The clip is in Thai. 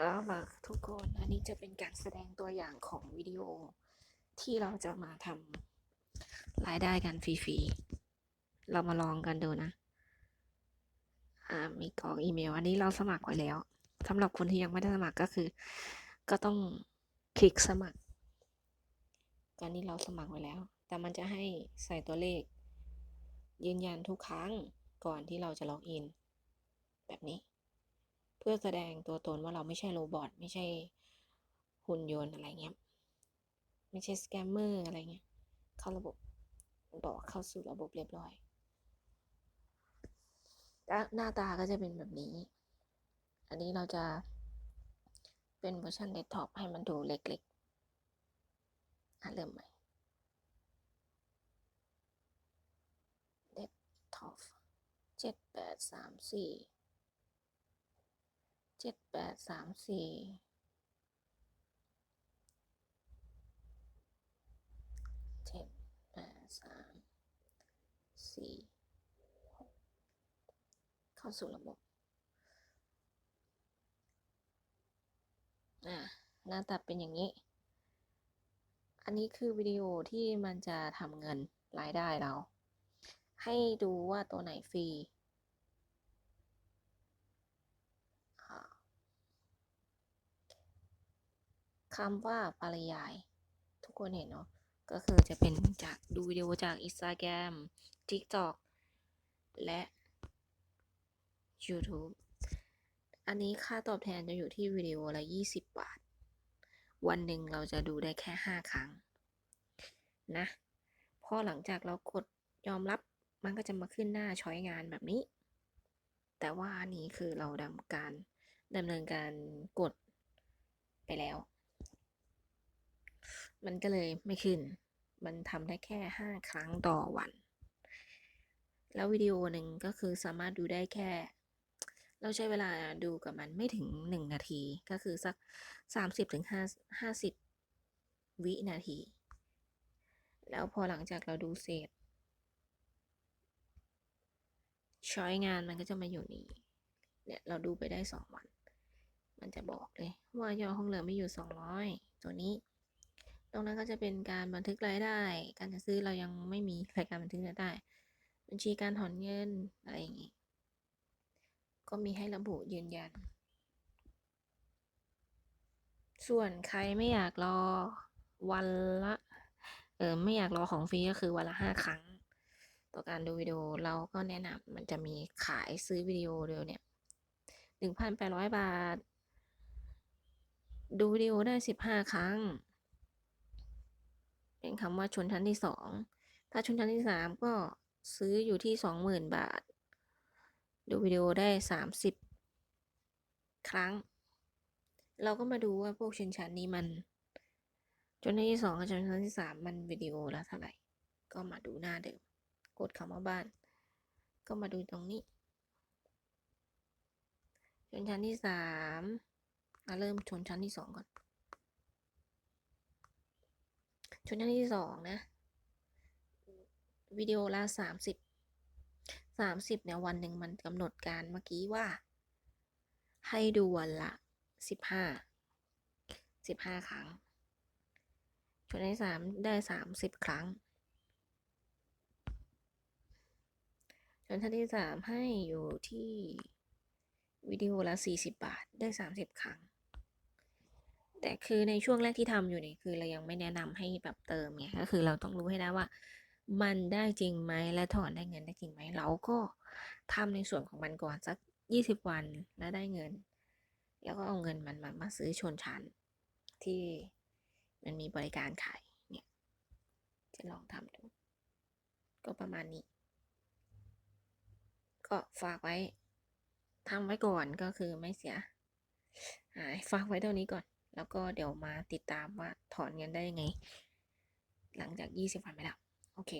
เอาล่ะทุกคนอันนี้จะเป็นการแสดงตัวอย่างของวิดีโอที่เราจะมาทำรายได้กันฟรีๆ เรามาลองกันดูนะ อ่า มีกรอกอีเมล อันนี้เราสมัครไว้แล้วสำหรับคนที่ยังไม่ได้สมัครก็คือ ก็ต้องคลิกสมัครตอนนี้เราสมัครไว้แล้ว แต่มันจะให้ใส่ตัวเลข ยืนยันทุกครั้งก่อนที่เราจะล็อกอิน แบบนี้ พื่อแสดงตัวตนว่าเราไม่ใช่โรบอทไม่ใช่หุ่นยนต์อะไรเงี้ย ไม่ใช่สแกมเมอร์อะไรเงี้ย เข้าระบบบอกเข้าสู่ระบบเรียบร้อย หน้าตาก็จะเป็นแบบนี้ อันนี้เราจะเป็นเวอร์ชันเดสก์ท็อปให้มันดูเล็กๆอะเริ่มใหม่เดสก์ท็อปเจ็ดแปดสามสี่ เจ็ดแปดสามสี่เจ็ดแปดสามสี่หกเข้าสู่ระบบอ่าหน้าตาเป็นอย่างนี้ อันนี้คือวิดีโอที่มันจะทำเงินรายได้เรา ให้ดูว่าตัวไหนฟรี คำว่าปริยาย ทุกคนเห็นเนาะก็คือจะเป็นจากดูวิดีโอจาก Instagram TikTok และ YouTube อันนี้ค่าตอบแทนจะอยู่ที่วิดีโอละ 20 บาท วันหนึ่งเราจะดูได้แค่ 5 ครั้ง นะพอหลังจากเรากดยอมรับมันก็จะมาขึ้นหน้าช้อยงานแบบนี้ แต่ว่าอันนี้คือเราดำการดำเนินการกดไปแล้ว มันก็เลยไม่ขึ้น มันทำได้แค่ 5 ครั้งต่อวัน แล้ววิดีโอหนึ่งก็คือสามารถดูได้แค่ เราใช้เวลาดูกับมันไม่ถึง 1 นาที ก็คือสัก 30ถึง5 50 วินาที แล้วพอหลังจากเราดูเสร็จช้อยงานมันก็จะมาอยู่นี่ เนี่ยเราดูไปได้2วัน มันจะบอกเลยว่ายอดห้องเหลือไม่อยู่200ตัวนี้ ตรงนั้นก็จะเป็นการบันทึกรายได้ การจะซื้อเรายังไม่มีรายการบันทึกรายได้ บัญชีการถอนเงินอะไรอย่างงี้ ก็มีให้ระบุยืนยัน ส่วนใครไม่อยากรอวันละเออไม่อยากรอของฟรีก็คือวันละห้าครั้ง ต่อการดูวิดีโอเราก็แนะนำมันจะมีขายซื้อวิดีโอเดียวเนี่ยหนึ่งพันแปดร้อยบาท ดูวิดีโอได้สิบห้าครั้ง คำว่าชนชั้นที่สองถ้าชนชั้นที่สามก็ซื้ออยู่ที่สองหมื่นบาท ดูวิดีโอได้สามสิบครั้ง เราก็มาดูว่าพวกชนชั้นนี้มัน ชนชั้นที่สองกับชนชั้นที่สามมันวิดีโอละเท่าไหร่ ก็มาดูหน้าเดิม กดคำว่าบ้าน ก็มาดูตรงนี้ ชนชั้นที่สามมาเริ่มชนชั้นที่สองก่อน ชนชั้นที่สองนะ วิดีโอละสามสิบสามสิบเนี่ยวันหนึ่งมันกำหนดการเมื่อกี้ว่า ให้ดูวันละสิบห้าสิบห้าครั้งชนชั้นที่สามได้สามสิบครั้งชนชั้นที่สามให้อยู่ที่วิดีโอละสี่สิบบาทได้สามสิบครั้ง แต่คือในช่วงแรกที่ทำอยู่เนี่ยคือเรายังไม่แนะนำให้แบบเติมไงก็คือเราต้องรู้ให้ได้ว่า มันได้จริงไหมและถอนได้เงินได้จริงไหมเราก็ทำในส่วนของมันก่อนสักยี่สิบวันแล้วได้เงิน แล้วก็เอาเงินมันมามาซื้อชนชั้นที่มันมีบริการขายเนี่ยจะลองทำดู ก็ประมาณนี้ ก็ฝากไว้ทำไว้ก่อนก็คือไม่เสียหายฝากไว้เท่านี้ก่อน แล้วก็เดี๋ยวมาติดตามว่าถอนเงินได้ยังไง หลังจาก 20 วันไปแล้ว โอเค